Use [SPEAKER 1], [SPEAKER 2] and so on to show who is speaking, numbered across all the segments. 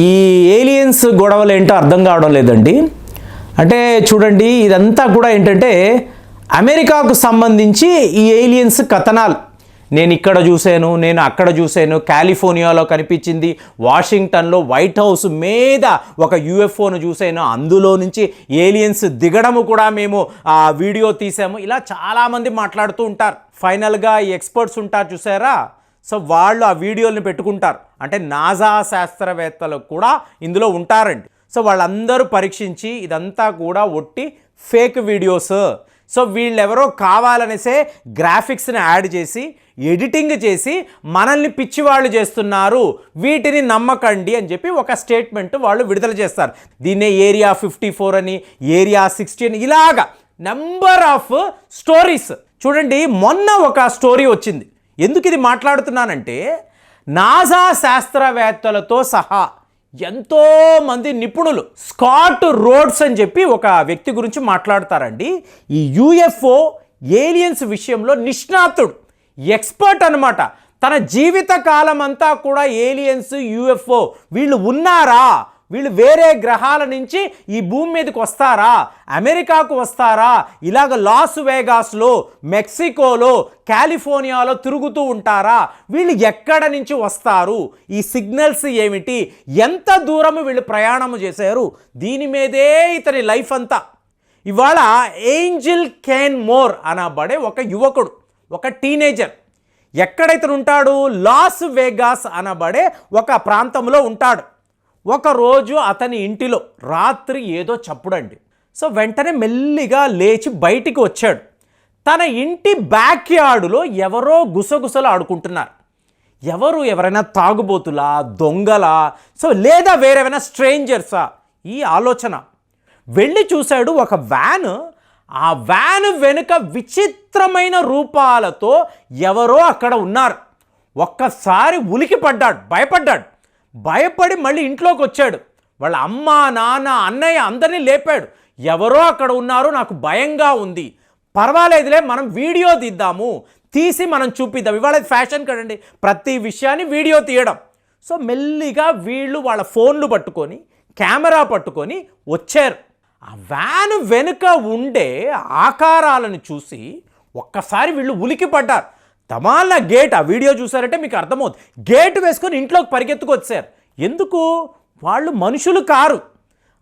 [SPEAKER 1] ఈ ఏలియన్స్ గొడవలు ఏంటో అర్థం కావడం లేదండి. అంటే చూడండి ఇదంతా కూడా ఏంటంటే అమెరికాకు సంబంధించి ఈ ఏలియన్స్ కథనాలు. నేను ఇక్కడ చూశాను నేను అక్కడ చూశాను కాలిఫోర్నియాలో కనిపించింది వాషింగ్టన్లో వైట్ హౌస్ మీద ఒక యూఎఫ్ఓను చూశాను అందులో నుంచి ఏలియన్స్ దిగడము కూడా మేము ఆ వీడియో తీసాము. ఇలా చాలామంది మాట్లాడుతూ ఉంటారు. ఫైనల్గా ఈ ఎక్స్పర్ట్స్ ఉంటారు చూసారా సో వాళ్ళు ఆ వీడియోలను పెట్టుకుంటారు. అంటే నాజా శాస్త్రవేత్తలు కూడా ఇందులో ఉంటారండి. సో వాళ్ళందరూ పరీక్షించి ఇదంతా కూడా ఒట్టి ఫేక్ వీడియోస్. సో వీళ్ళెవరో కావాలనేసే గ్రాఫిక్స్ని యాడ్ చేసి ఎడిటింగ్ చేసి మనల్ని పిచ్చివాళ్ళు చేస్తున్నారు. వీటిని నమ్మకండి అని చెప్పి ఒక స్టేట్మెంట్ వాళ్ళు విడుదల చేస్తారు. దీన్నే ఏరియా ఫిఫ్టీ ఫోర్ అని ఏరియా సిక్స్టీ అని ఇలాగా నెంబర్ ఆఫ్ స్టోరీస్. చూడండి మొన్న ఒక స్టోరీ వచ్చింది. ఎందుకు ఇది మాట్లాడుతున్నానంటే నాసా శాస్త్రవేత్తలతో సహా ఎంతో మంది నిపుణులు స్కాట్ రోడ్స్ అని చెప్పి ఒక వ్యక్తి గురించి మాట్లాడతారండి. ఈ యుఎఫ్ఓ ఏలియన్స్ విషయంలో నిష్ణాతుడు ఎక్స్పర్ట్ అన్నమాట. తన జీవిత కాలం అంతా కూడా ఏలియన్స్ యుఎఫ్ఓ వీళ్ళు ఉన్నారా? వీళ్ళు వేరే గ్రహాల నుంచి ఈ భూమి మీదకి వస్తారా? అమెరికాకు వస్తారా? ఇలాగ లాస్ వేగాస్లో మెక్సికోలో కాలిఫోర్నియాలో తిరుగుతూ ఉంటారా? వీళ్ళు ఎక్కడ నుంచి వస్తారు? ఈ సిగ్నల్స్ ఏమిటి? ఎంత దూరం వీళ్ళు ప్రయాణం చేశారు? దీని మీదే ఇతని లైఫ్ అంతా. ఇవాళ ఏంజిల్ కేన్ మోర్ అనబడే ఒక యువకుడు ఒక టీనేజర్. ఎక్కడైతే ఉంటాడు లాస్ వేగాస్ అనబడే ఒక ప్రాంతంలో ఉంటాడు. ఒకరోజు అతని ఇంటిలో రాత్రి ఏదో చప్పుడండి. సో వెంటనే మెల్లిగా లేచి బయటికి వచ్చాడు. తన ఇంటి బ్యాక్ యార్డులో ఎవరో గుసగుసలు ఆడుకుంటున్నారు. ఎవరు ఎవరైనా తాగుబోతులా దొంగలా సో లేదా వేరేమైనా స్ట్రేంజర్సా? ఈ ఆలోచన. వెళ్ళి చూశాడు ఒక వ్యాన్. ఆ వ్యాన్ వెనుక విచిత్రమైన రూపాలతో ఎవరో అక్కడ ఉన్నారు. ఒక్కసారి ఉలికి పడ్డాడు భయపడ్డాడు. భయపడి మళ్ళీ ఇంట్లోకి వచ్చాడు వాళ్ళ అమ్మ నాన్న అన్నయ్య అందరినీ లేపాడు. ఎవరో అక్కడ ఉన్నారు నాకు భయంగా ఉంది. పర్వాలేదులే మనం వీడియో తీద్దాము. తీసి మనం చూపిద్దాం. ఇవాళ ఫ్యాషన్ కదండి ప్రతి విషయాన్ని వీడియో తీయడం. సో మెల్లిగా వీళ్ళు వాళ్ళ ఫోన్లు పట్టుకొని కెమెరా పట్టుకొని వచ్చారు. ఆ వ్యాన్ వెనుక ఉండే ఆకారాలను చూసి ఒక్కసారి వీళ్ళు ఉలికి పడ్డారు తమాల గేట్. ఆ వీడియో చూసారంటే మీకు అర్థమవుతుంది. గేట్ వేసుకొని ఇంట్లోకి పరిగెత్తుకొచ్చారు ఎందుకు? వాళ్ళు మనుషులు కారు.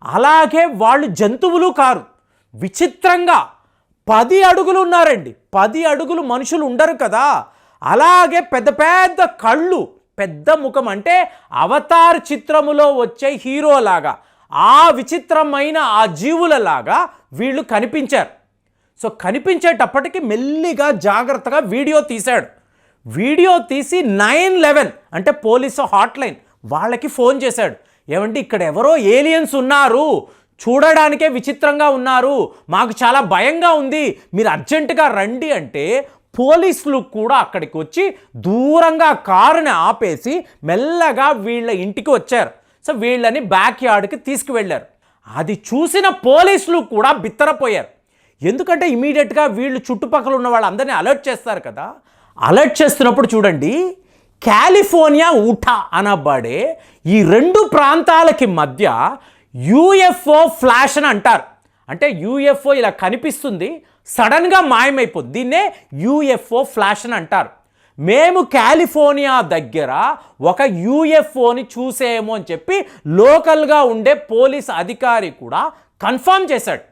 [SPEAKER 1] అలాగే వాళ్ళు జంతువులు కారు. విచిత్రంగా. పది అడుగులు ఉన్నారండి. పది అడుగులు మనుషులు ఉండరు కదా. అలాగే పెద్ద పెద్ద కళ్ళు పెద్ద ముఖం అంటే అవతార్ చిత్రములో వచ్చే హీరోలాగా ఆ విచిత్రమైన ఆ జీవులలాగా వీళ్ళు కనిపించారు. సో కనిపించేటప్పటికి మెల్లిగా జాగ్రత్తగా వీడియో తీశాడు. వీడియో తీసి నైన్ లెవెన్ అంటే పోలీసు హాట్లైన్ వాళ్ళకి ఫోన్ చేశాడు. ఏమంటే ఇక్కడ ఎవరో ఏలియన్స్ ఉన్నారు. చూడడానికే విచిత్రంగా ఉన్నారు. మాకు చాలా భయంగా ఉంది. మీరు అర్జెంటుగా రండి అంటే పోలీసులు కూడా అక్కడికి వచ్చి దూరంగా కారుని ఆపేసి మెల్లగా వీళ్ళ ఇంటికి వచ్చారు. సో వీళ్ళని బ్యాక్ యార్డ్కి తీసుకువెళ్ళారు. అది చూసిన పోలీసులు కూడా బిత్తరపోయారు. ఎందుకంటే ఇమీడియట్గా వీళ్ళు చుట్టుపక్కల ఉన్న వాళ్ళందరినీ అలర్ట్ చేస్తారు కదా. అలర్ట్ చేస్తున్నప్పుడు చూడండి కాలిఫోర్నియా ఊటా అనబడే ఈ రెండు ప్రాంతాలకి మధ్య యూఎఫ్ఓ ఫ్లాష్ అని అంటారు. అంటే యూఎఫ్ఓ ఇలా కనిపిస్తుంది సడన్గా మాయమైపోద్ది దీన్నే యూఎఫ్ఓ ఫ్లాష్ అని అంటారు. మేము కాలిఫోర్నియా దగ్గర ఒక యూఎఫ్ఓని చూసేమో అని చెప్పి లోకల్గా ఉండే పోలీస్ అధికారి కూడా కన్ఫర్మ్ చేశాడు.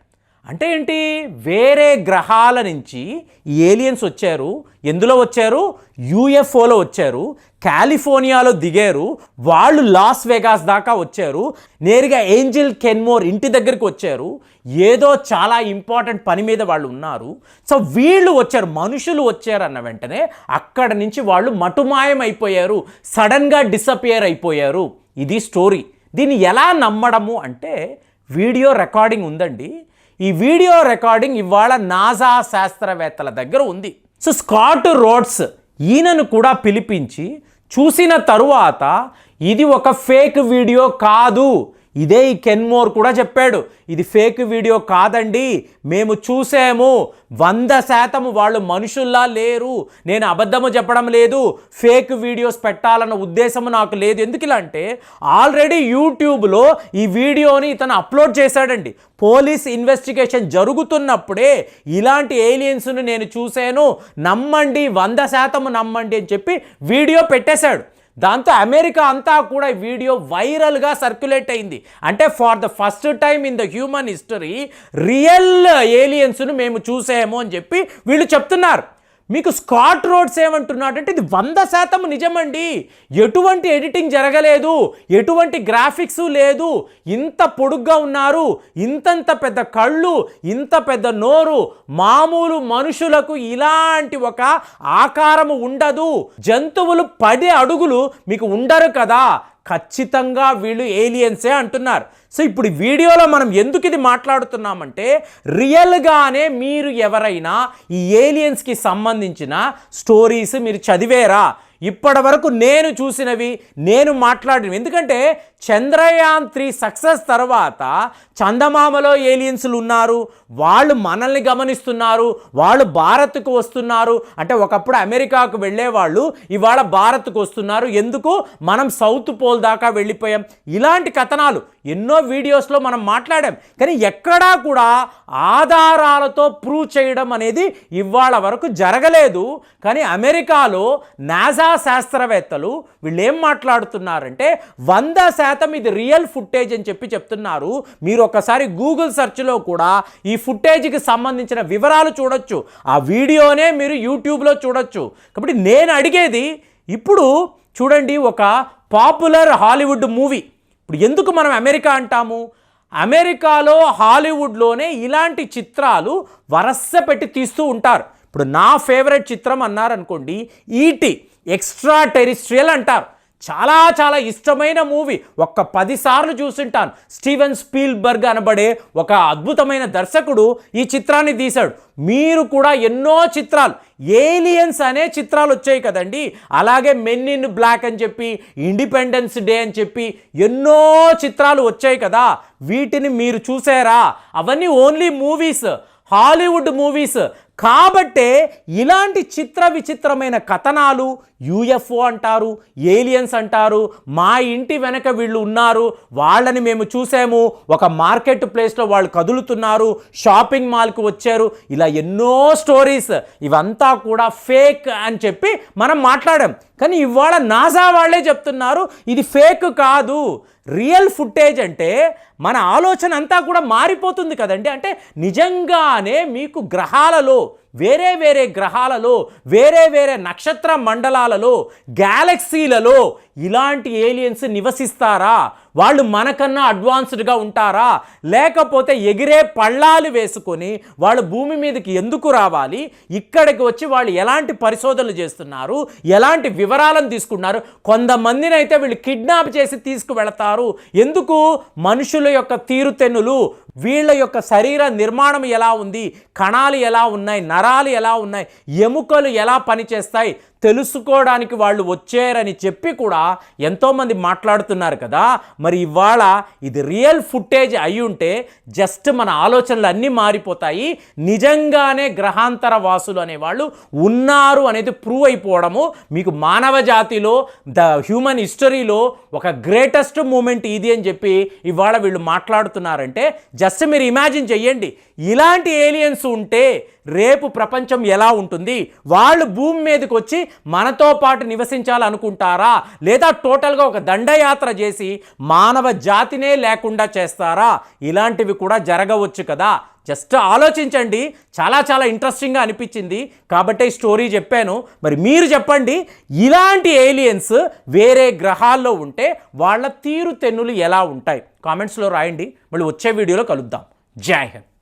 [SPEAKER 1] అంటే ఏంటి? వేరే గ్రహాల నుంచి ఏలియన్స్ వచ్చారు ఎందులో వచ్చారు? యూఎఫ్ఓలో వచ్చారు కాలిఫోర్నియాలో దిగారు వాళ్ళు లాస్ వెగాస్ దాకా వచ్చారు నేరుగా ఏంజిల్ కెన్మోర్ ఇంటి దగ్గరికి వచ్చారు ఏదో చాలా ఇంపార్టెంట్ పని మీద వాళ్ళు ఉన్నారు. సో వీళ్ళు వచ్చారు మనుషులు వచ్చారు అన్న వెంటనే అక్కడ నుంచి వాళ్ళు మటుమాయం అయిపోయారు సడన్గా డిసపియర్ అయిపోయారు. ఇది స్టోరీ. దీన్ని ఎలా నమ్మడము అంటే వీడియో రికార్డింగ్ ఉందండి. ఈ వీడియో రికార్డింగ్ ఇవాళ నాసా శాస్త్రవేత్తల దగ్గర ఉంది. సో స్కాట్ రోడ్స్ ఈయనను కూడా పిలిపించి చూసిన తరువాత ఇది ఒక ఫేక్ వీడియో కాదు. ఇదే ఈ కెన్మోర్ కూడా చెప్పాడు. ఇది ఫేక్ వీడియో కాదండి. మేము చూసాము. వంద శాతం వాళ్ళు మనుషుల్లా లేరు. నేను అబద్ధము చెప్పడం లేదు. ఫేక్ వీడియోస్ పెట్టాలన్న ఉద్దేశం నాకు లేదు. ఎందుకు ఇలా అంటే ఆల్రెడీ యూట్యూబ్లో ఈ వీడియోని ఇతను అప్లోడ్ చేశాడండి. పోలీస్ ఇన్వెస్టిగేషన్ జరుగుతున్నప్పుడే ఇలాంటి ఏలియన్స్ను నేను చూశాను. నమ్మండి వంద శాతం నమ్మండి అని చెప్పి వీడియో పెట్టేశాడు. దాంతో అమెరికా అంతా కూడా వీడియో వైరల్గా సర్క్యులేట్ అయింది. అంటే for the first time in the human history real ఏలియన్స్ను మేము చూసాము అని చెప్పి వీళ్ళు చెప్తున్నారు. మీకు స్కాట్ రోడ్స్ ఏమంటున్నాడంటే ఇది వంద శాతం నిజమండి. ఎటువంటి ఎడిటింగ్ జరగలేదు ఎటువంటి గ్రాఫిక్స్ లేదు. ఇంత పొడుగ్గా ఉన్నారు ఇంతంత పెద్ద కళ్ళు ఇంత పెద్ద నోరు మామూలు మనుషులకు ఇలాంటి ఒక ఆకారము ఉండదు. జంతువులు పది అడుగులు మీకు ఉండరు కదా. ఖచ్చితంగా వీళ్ళు ఏలియన్సే అంటున్నారు. సో ఇప్పుడు వీడియోలో మనం ఎందుకు ఇది మాట్లాడుతున్నామంటే రియల్గానే మీరు ఎవరైనా ఈ ఏలియన్స్కి సంబంధించిన స్టోరీస్ మీరు చదివేరా? ఇప్పటి వరకు నేను చూసినవి నేను మాట్లాడినవి. ఎందుకంటే చంద్రయాన్ త్రీ సక్సెస్ తర్వాత చందమామలో ఏలియన్స్లు ఉన్నారు వాళ్ళు మనల్ని గమనిస్తున్నారు వాళ్ళు భారత్కు వస్తున్నారు. అంటే ఒకప్పుడు అమెరికాకు వెళ్ళేవాళ్ళు ఇవాళ భారత్కు వస్తున్నారు. ఎందుకు? మనం సౌత్ పోల్ దాకా వెళ్ళిపోయాం. ఇలాంటి కథనాలు ఎన్నో వీడియోస్లో మనం మాట్లాడాం. కానీ ఎక్కడా కూడా ఆధారాలతో ప్రూవ్ చేయడం అనేది ఇవాళ వరకు జరగలేదు. కానీ అమెరికాలో నాసా శాస్త్రవేత్తలు వీళ్ళు ఏం మాట్లాడుతున్నారంటే వంద శాతం ఇది రియల్ ఫుటేజ్ అని చెప్పి చెప్తున్నారు. మీరు ఒకసారి గూగుల్ సెర్చ్లో కూడా ఈ ఫుటేజ్కి సంబంధించిన వివరాలు చూడొచ్చు. ఆ వీడియోనే మీరు యూట్యూబ్లో చూడొచ్చు. కాబట్టి నేను అడిగేది ఇప్పుడు చూడండి ఒక పాపులర్ హాలీవుడ్ మూవీ. ఇప్పుడు ఎందుకు మనం అమెరికా అంటాము? అమెరికాలో హాలీవుడ్లోనే ఇలాంటి చిత్రాలు వరస పెట్టి తీస్తూ ఉంటారు. ఇప్పుడు నా ఫేవరెట్ చిత్రం అన్నారనుకోండి ఈటీ ఎక్స్ట్రా టెరిస్ట్రియల్ అంటారు. చాలా చాలా ఇష్టమైన మూవీ. ఒక్క పదిసార్లు చూసింటాను. స్టీవెన్ స్పీల్బర్గ్ అనబడే ఒక అద్భుతమైన దర్శకుడు ఈ చిత్రాన్ని తీశాడు. మీరు కూడా ఎన్నో చిత్రాలు ఏలియన్స్ అనే చిత్రాలు వచ్చాయి కదండి. అలాగే మెన్ ఇన్ బ్లాక్ అని చెప్పి ఇండిపెండెన్స్ డే అని చెప్పి ఎన్నో చిత్రాలు వచ్చాయి కదా. వీటిని మీరు చూసారా? అవన్నీ ఓన్లీ మూవీస్. Hollywood movies. కాబట్టే ఇలాంటి చిత్ర విచిత్రమైన కథనాలు యూఎఫ్ఓ అంటారు ఏలియన్స్ అంటారు మా ఇంటి వెనక వీళ్ళు ఉన్నారు వాళ్ళని మేము చూసాము ఒక మార్కెట్ ప్లేస్లో వాళ్ళు కదులుతున్నారు షాపింగ్ మాల్కి వచ్చారు ఇలా ఎన్నో స్టోరీస్ ఇవంతా కూడా ఫేక్ అని చెప్పి మనం మాట్లాడాం. కానీ ఇవాళ నాసా వాళ్ళే చెప్తున్నారు ఇది ఫేక్ కాదు రియల్ ఫుటేజ్ అంటే మన ఆలోచన అంతా కూడా మారిపోతుంది కదండి. అంటే నిజంగానే మీకు గ్రహాలలో వేరే వేరే గ్రహాలలో వేరే వేరే నక్షత్ర మండలాలలో గ్యాలక్సీలలో ఇలాంటి ఏలియన్స్ నివసిస్తారా? వాళ్ళు మనకన్నా అడ్వాన్స్డ్గా ఉంటారా? లేకపోతే ఎగిరే పళ్ళాలు వేసుకొని వాళ్ళు భూమి మీదకి ఎందుకు రావాలి? ఇక్కడికి వచ్చి వాళ్ళు ఎలాంటి పరిశోధనలు చేస్తున్నారు? ఎలాంటి వివరాలను తీసుకున్నారు కొంతమందిని అయితే వీళ్ళు కిడ్నాప్ చేసి తీసుకువెళతారు. ఎందుకు? మనుషుల యొక్క తీరుతెన్నులు వీళ్ళ యొక్క శరీర నిర్మాణం ఎలా ఉంది? కణాలు ఎలా ఉన్నాయి? నరాలు ఎలా ఉన్నాయి? ఎముకలు ఎలా పనిచేస్తాయి? తెలుసుకోవడానికి వాళ్ళు వచ్చారని చెప్పి కూడా ఎంతోమంది మాట్లాడుతున్నారు కదా. మరి ఇవాళ ఇది రియల్ ఫుటేజ్ అయి ఉంటే జస్ట్ మన ఆలోచనలు అన్నీ మారిపోతాయి. నిజంగానే గ్రహాంతర వాసులు అనేవాళ్ళు ఉన్నారు అనేది ప్రూవ్ అయిపోవడము మీకు మానవ జాతిలో ద హ్యూమన్ హిస్టరీలో ఒక గ్రేటెస్ట్ మూమెంట్ ఇది అని చెప్పి ఇవాళ వీళ్ళు మాట్లాడుతున్నారంటే జస్ట్ మీరు ఇమాజిన్ చెయ్యండి. ఇలాంటి ఏలియన్స్ ఉంటే రేపు ప్రపంచం ఎలా ఉంటుంది? వాళ్ళు భూమి మీదకి వచ్చి మనతో పాటు నివసించాలనుకుంటారా? లేదా టోటల్గా ఒక దండయాత్ర చేసి మానవ జాతినే లేకుండా చేస్తారా? ఇలాంటివి కూడా జరగవచ్చు కదా. జస్ట్ ఆలోచించండి. చాలా చాలా ఇంట్రెస్టింగ్గా అనిపించింది. కాబట్టి స్టోరీ చెప్పాను. మరి మీరు చెప్పండి ఇలాంటి ఏలియన్స్ వేరే గ్రహాల్లో ఉంటే వాళ్ళ తీరు తెన్నులు ఎలా ఉంటాయి? కామెంట్స్లో రాయండి. మళ్ళీ వచ్చే వీడియోలో కలుద్దాం. జై హింద్.